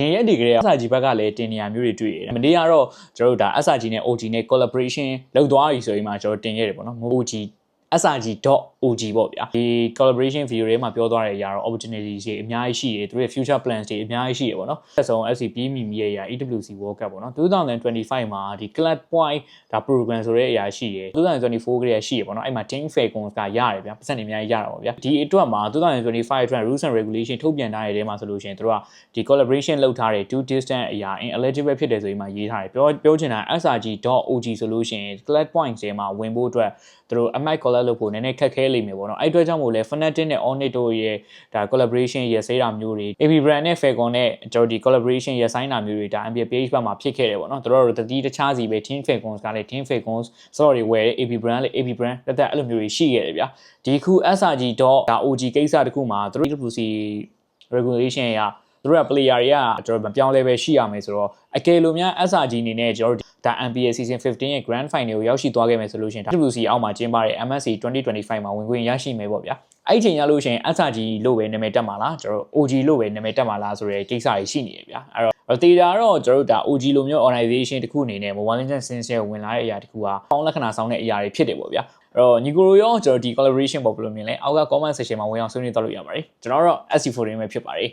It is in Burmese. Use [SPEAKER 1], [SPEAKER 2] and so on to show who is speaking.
[SPEAKER 1] ရင်ရက်ဒီကလေးက SRG ဘက်ကလည်းတင်နေရမျိုးတွေတွေ့ရတယ်။မနေ့ကတော့ကျွန်တော်တို့ဒါ SRG နဲ့ OG နဲ့ collaboration လုပ်သွားပြီဆိုရင်မှကျွန်တော်တင်ခဲ့တယ်ပေါ့နော်။ OG srg.og ပေါ့ဗျာဒီ collaboration video တွေမှာပြောသွားတဲ့အရာတော့ opportunity တွေအများကြီးရှိတယ်သူတို့ရဲ့ future plans တွေအများကြီးရှိတယ်ပေါ့နော်ဆက်ဆုံး SC ပြီးမိမိရဲ့အရာ EWC World Cup ပေါ့နော်2025မှာဒီ club point ဒါ program ဆိုတဲ့အရာရှိတယ်2024ကလေးရှိရပေါ့နော်အဲ့မှာ team falcons ကရတယ်ဗျာပတ်စံနေအများကြီးရတာပေါ့ဗျာဒီအတွက်မှာ2025အတွက် rules and regulation ထုတ်ပြန်ထားတဲ့တဲမှာဆိုလို့ရှိရင်တို့ကဒီ collaboration လုပ်ထားတဲ့ two distance အရာ ineligible ဖြစ်တယ်ဆိုရင်မှရေးထားတယ်ပြောပြောချင်တာ srg.og ဆိုလို့ရှိရင် club points တွေမှာဝင်ဖို့အတွက်သူတို့အမိုက် collab လုပ်ဖို့နည်းနည်းခက်ခဲလိမ့်မယ်ပေါ့နော်အဲ့အတွက်ကြောင့်မို့လဲ Fnatic နဲ့ Onyx တို့ရဲ့ဒါ collaboration ရစေးတာမျိုးတွေ AB brand နဲ့ Falcon နဲ့ကျွန်တော်ဒီ collaboration ရဆိုင်တာမျိုးတွေဒါ NBA page ဘက်မှာဖြစ်ခဲ့တယ်ပေါ့နော်တို့တို့တတိတခြားစီပဲ Team Falcons ကလည်း Team Falcons sorry ဝယ် AB brand လည်း AB brand တက်တက်အဲ့လိုမျိုးတွေရှိခဲ့တယ်ဗျာဒီခု SRG. ဒါ OG ကိစ္စတခုမှာတို့ WC regulation ရ သူတို့က player တွေကကျွန်တော်မပြောင်းလဲပဲရှိရမယ်ဆိုတော့အကယ်လို့များ SRG အနေနဲ့ကျွန်တော်ဒါ NBA season 15ရဲ့ grand final ကိုရောက်ရှိသွားခဲ့မယ်ဆိုလို့ရှိရင် WC အောက်မှာကျင်းပတဲ့ MSC 2025မှာဝင်ခွင့်ရရှိမယ်ပေါ့ဗျာအဲ့ဒီချိန်ရလို့ရှိရင် SRG လို့ပဲနာမည်တက်မှာလားကျွန်တော် OG လို့ပဲနာမည်တက်မှာလားဆိုတဲ့ကိစ္စတွေရှိနေတယ်ဗျာအဲ့တော့တေတာတော့ကျွန်တော်တို့ဒါ OG လိုမျိုး organization တခုအနေနဲ့ Mobile Legends Sincere ဝင်လာတဲ့အရာတခုကပေါင်းလက္ခဏာဆောင်တဲ့အရာတွေဖြစ်တယ်ပေါ့ဗျာအဲ့တော့ညီကိုရောကျွန်တော်ဒီ collaboration ပေါ့ဘယ်လိုမြင်လဲအောက်က comment section မှာဝင်အောင်ဆွေးနွေးတော့လို့ရပါတယ်ကျွန်တော်တော့ SC14 ပဲဖြစ်ပါတယ်